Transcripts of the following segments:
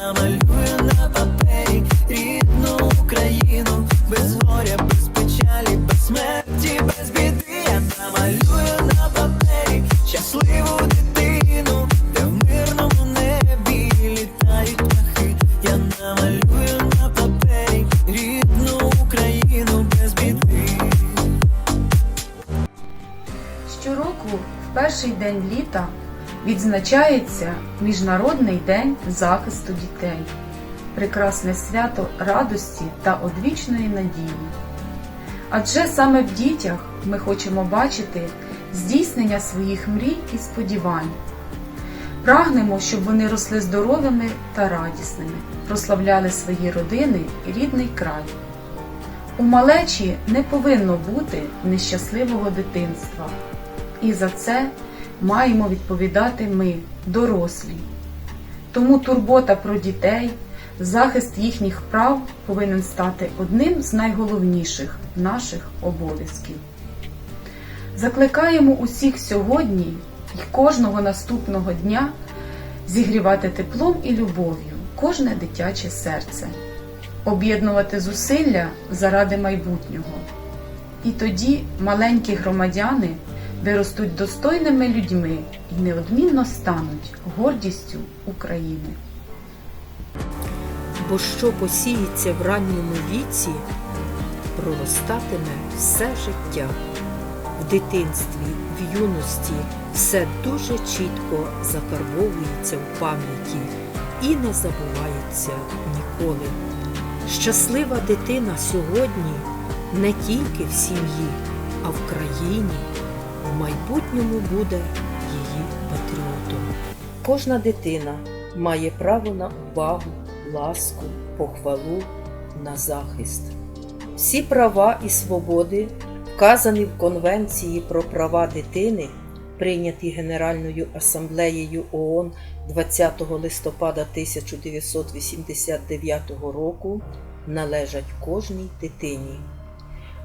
намалюю на папері рідну Україну, без горя, без печалі, без смерті, без біди. Я намалюю на папері щасливу дитину, де в мирному небі літають птахи. Я намалюю на папері рідну Україну без біди. Щороку, в перший день літа, відзначається Міжнародний день захисту дітей, прекрасне свято радості та одвічної надії. Адже саме в дітях ми хочемо бачити здійснення своїх мрій і сподівань. Прагнемо, щоб вони росли здоровими та радісними, прославляли свої родини і рідний край. У малечі не повинно бути нещасливого дитинства. І за це маємо відповідати ми, дорослі. Тому турбота про дітей, захист їхніх прав повинен стати одним з найголовніших наших обов'язків. Закликаємо усіх сьогодні і кожного наступного дня зігрівати теплом і любов'ю кожне дитяче серце, об'єднувати зусилля заради майбутнього. І тоді маленькі громадяни виростуть достойними людьми і неодмінно стануть гордістю України. бо що посіється в ранньому віці, проростатиме все життя. В дитинстві, в юності все дуже чітко закарбовується в пам'яті і не забувається ніколи. Щаслива дитина сьогодні не тільки в сім'ї, а в країні, майбутньому буде її патріотом. Кожна дитина має право на увагу, ласку, похвалу, на захист. Всі права і свободи, вказані в Конвенції про права дитини, прийнятій Генеральною асамблеєю ООН 20 листопада 1989 року, належать кожній дитині.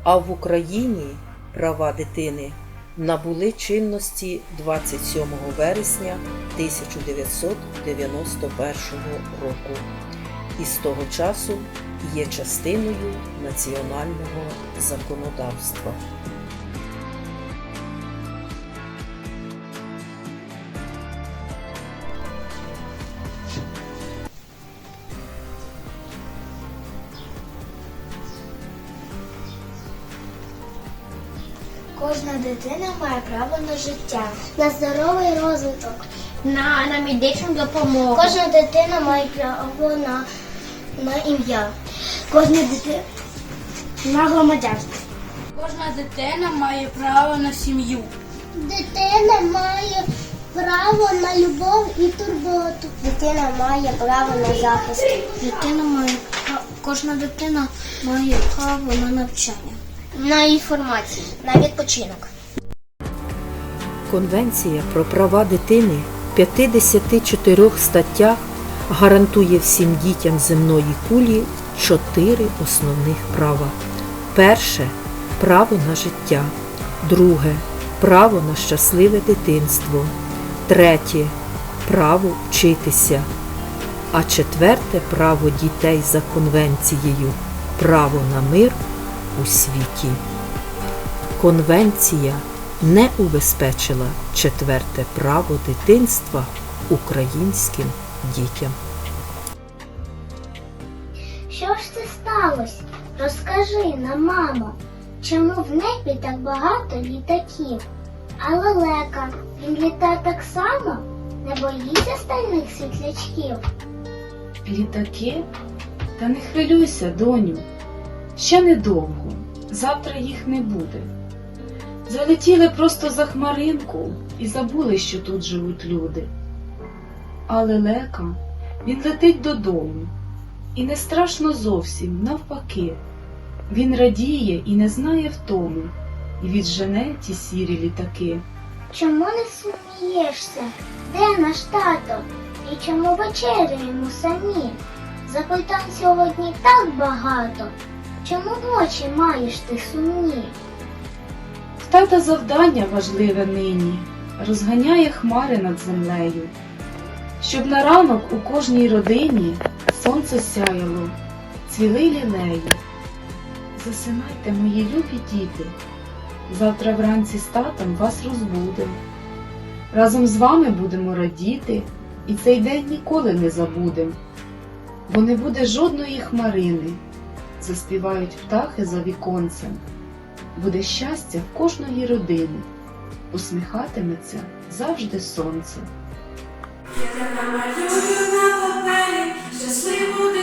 А в Україні права дитини набули чинності 27 вересня 1991 року і з того часу є частиною національного законодавства. Кожна дитина має право на життя, на здоровий розвиток, на, на медичну допомогу. Кожна дитина має право на, на ім'я. Кожна дитина на громадянство. Кожна дитина має право на сім'ю. Дитина має право на любов і турботу. Дитина має право на захист. Дитина має кожна дитина має право на навчання, на інформацію, на відпочинок. Конвенція про права дитини в 54 статтях гарантує всім дітям земної кулі чотири основних права. Перше право на життя. Друге право на щасливе дитинство. Третє право вчитися. А четверте право дітей за конвенцією право на мир у світі. Конвенція не убезпечила четверте право дитинства українським дітям. Що ж це сталося? Розкажи нам, мамо, чому в небі так багато літаків? А лелека, він літає так само? Не боїться стальних світлячків? Літаки? Та не хвилюйся, доню. Ще недовго. Завтра їх не буде. Залетіли просто за хмаринку і забули, що тут живуть люди. А лелека, він летить додому. І не страшно зовсім, навпаки. Він радіє і не знає втому, і віджене ті сірі літаки. Чому не смієшся? Де наш тато? І чому вечеряємо самі? Запитань сьогодні так багато. Чому очі маєш ти сумні? Тата завдання важливе нині, розганяє хмари над землею. щоб на ранок у кожній родині сонце сяяло, цвіли лілеї. Засинайте, мої любі діти, завтра вранці з татом вас розбудем. Разом з вами будемо радіти, і цей день ніколи не забудем, бо не буде жодної хмарини, заспівають птахи за віконцем, буде щастя в кожної родини, усміхатиметься завжди сонце. Я намалюю на папері щасливу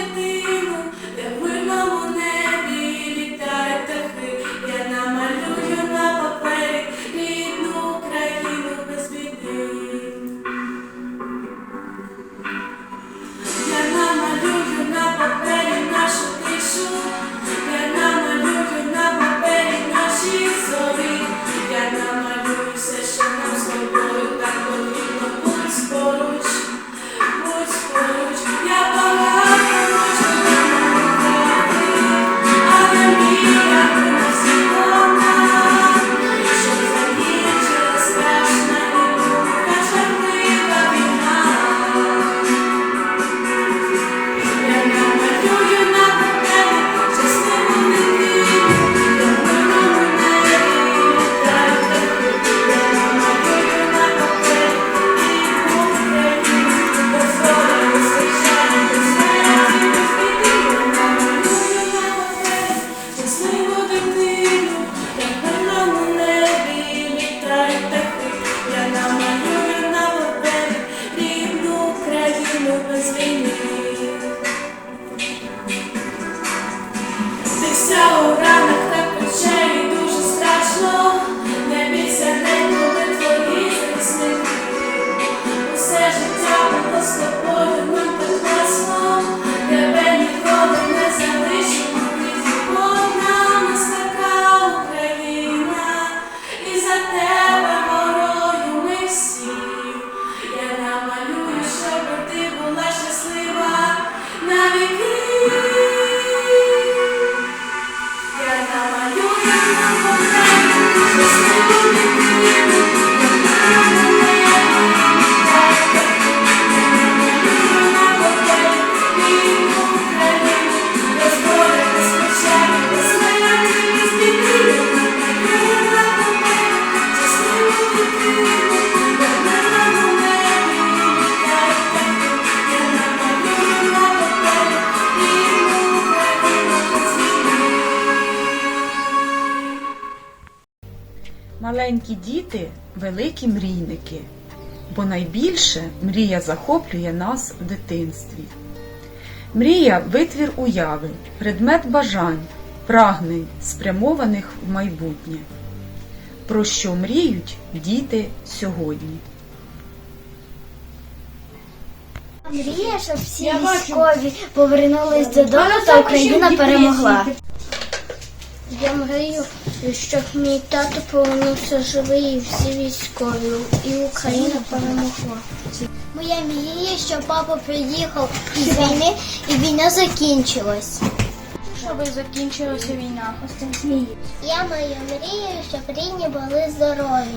Маленькі діти великі мрійники, бо найбільше мрія захоплює нас в дитинстві. Мрія витвір уяви, предмет бажань, прагнень, спрямованих в майбутнє. Про що мріють діти сьогодні? Мрія, щоб всі військові повернулись додому та Україна перемогла. Я мрію, щоб мій тато повернувся живий і всі військові, і Україна перемогла. Моя мрія, щоб папа приїхав із війни і війна закінчилась. Щоб закінчилася війна. Я маю мрію, щоб рідні були здорові.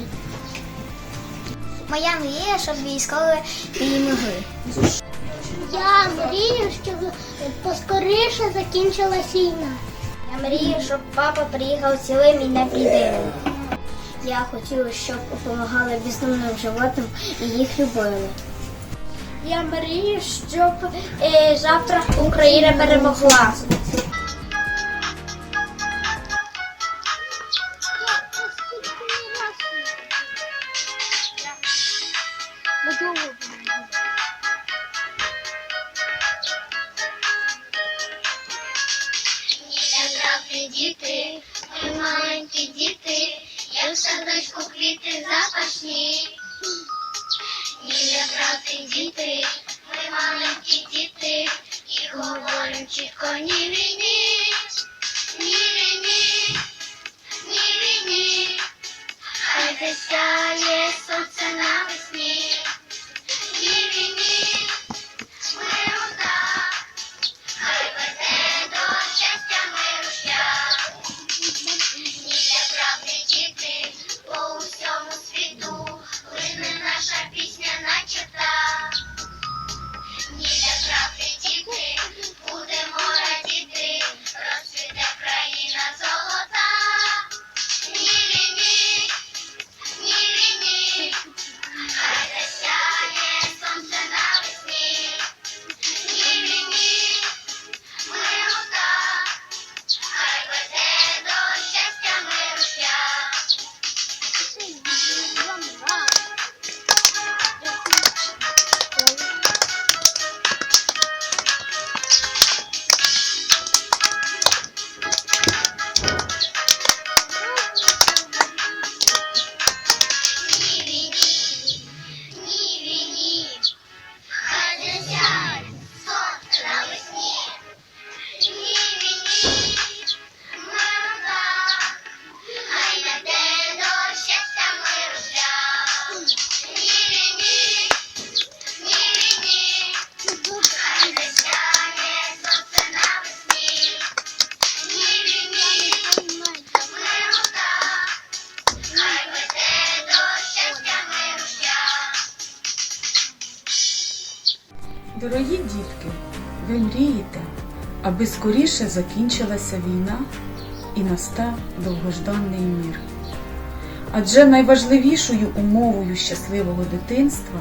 Моя мрія, щоб військові перемогли. Я мрію, щоб поскоріше закінчилась війна. Я мрію, щоб папа приїхав цілим і не невредимим. Я хотіла, щоб допомагали бездомним животним і їх любили. Я мрію, щоб е, завтра Україна перемогла. Добрі діти, ми маленькі діти, я в садочку квіти запашні. Ні, брати діти, ми маленькі діти, і говоримо чітко ні війні, скоріше закінчилася війна і настав довгожданий мір. Адже найважливішою умовою щасливого дитинства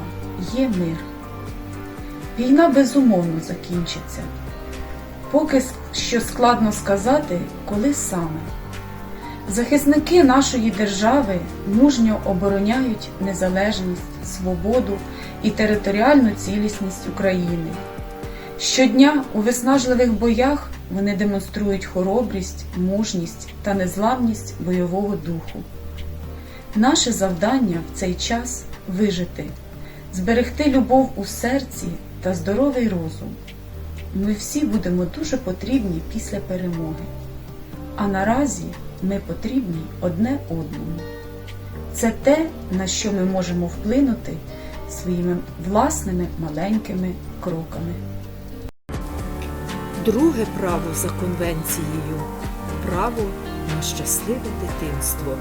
є мир. Війна безумовно закінчиться. Поки що складно сказати, коли саме. Захисники нашої держави мужньо обороняють незалежність, свободу і територіальну цілісність України. Щодня у виснажливих боях вони демонструють хоробрість, мужність та незламність бойового духу. Наше завдання в цей час вижити, зберегти любов у серці та здоровий розум. Ми всі будемо дуже потрібні після перемоги. А наразі ми потрібні одне одному. Це те, на що ми можемо вплинути своїми власними маленькими кроками. Друге право за конвенцією право на щасливе дитинство.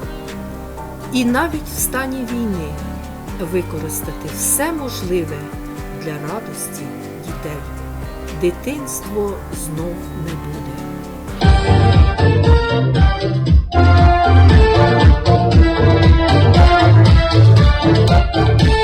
І навіть в стані війни використати все можливе для радості дітей. Дитинство знов не буде. Станемо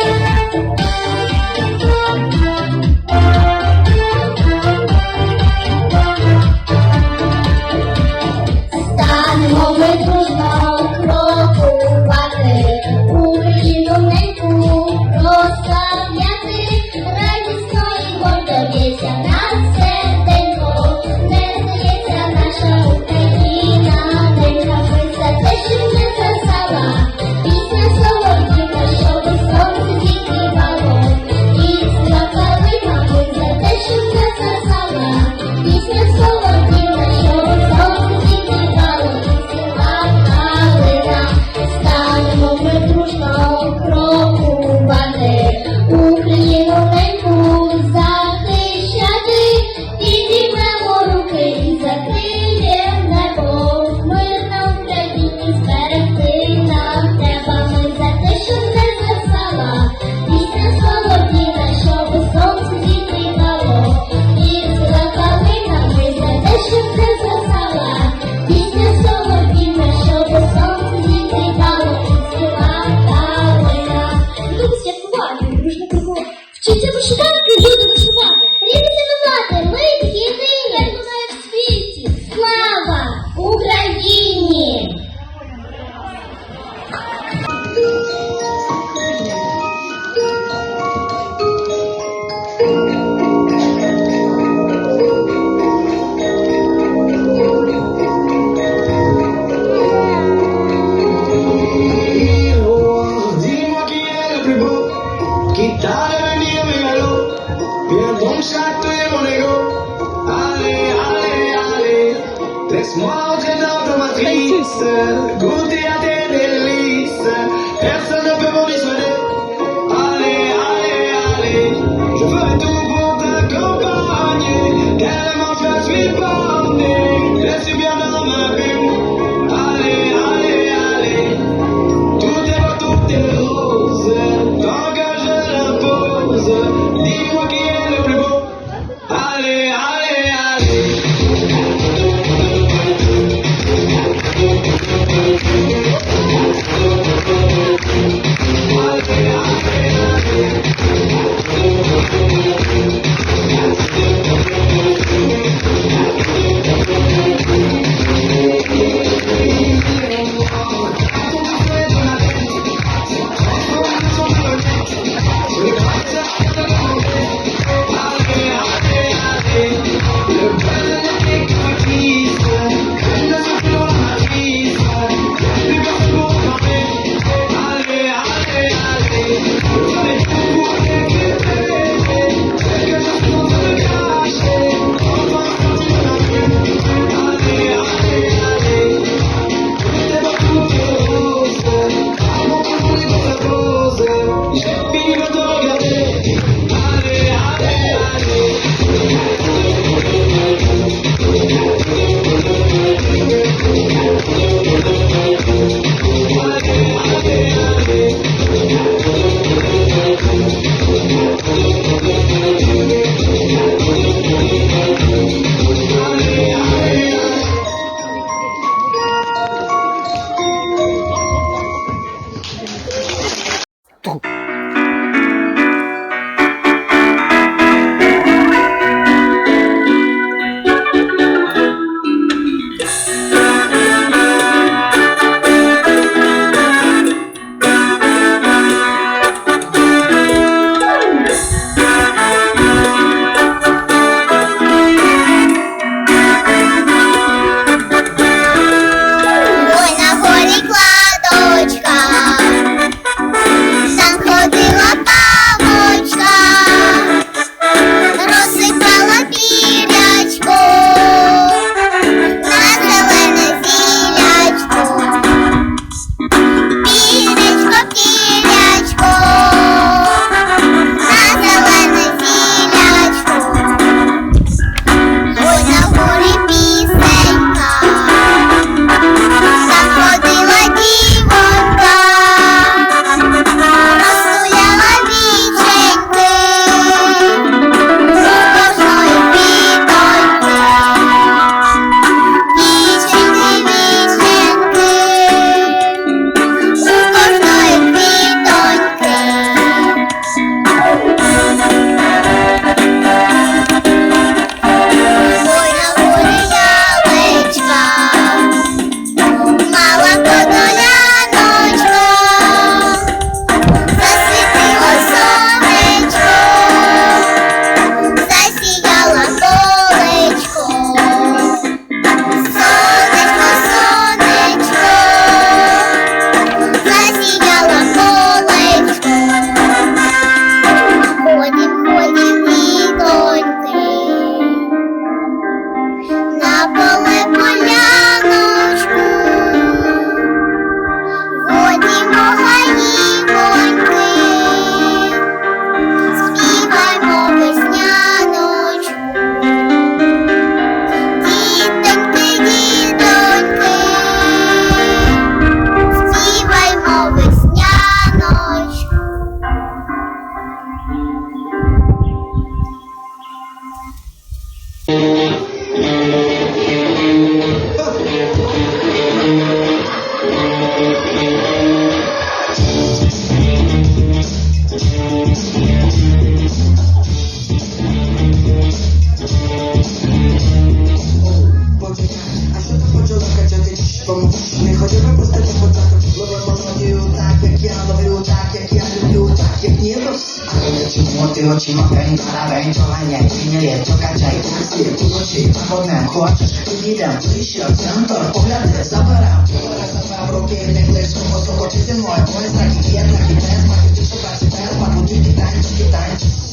有起码陪你把它白云从暗眼睛脸就该窄，自己不过去，风难过，这是第一两最小成本，不要脸上不了，不要上班不给面子，生活生活这些我不会在你眼里，但是我就是把这白话不给你担，给你担。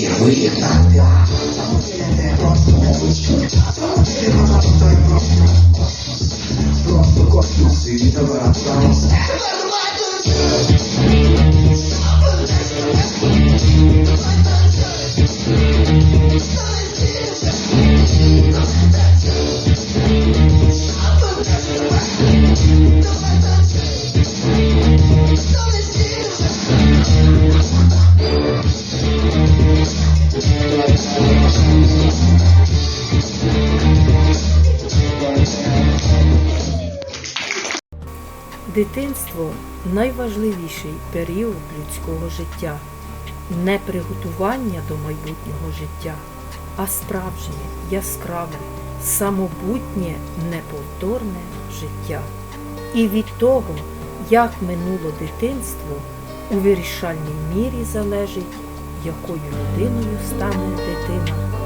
也会也难的。Дитинство найважливіший період людського життя. Не приготування до майбутнього життя, а справжнє, яскраве, самобутнє, неповторне життя. І від того, як минуло дитинство, у вирішальній мірі залежить, якою людиною стане дитина.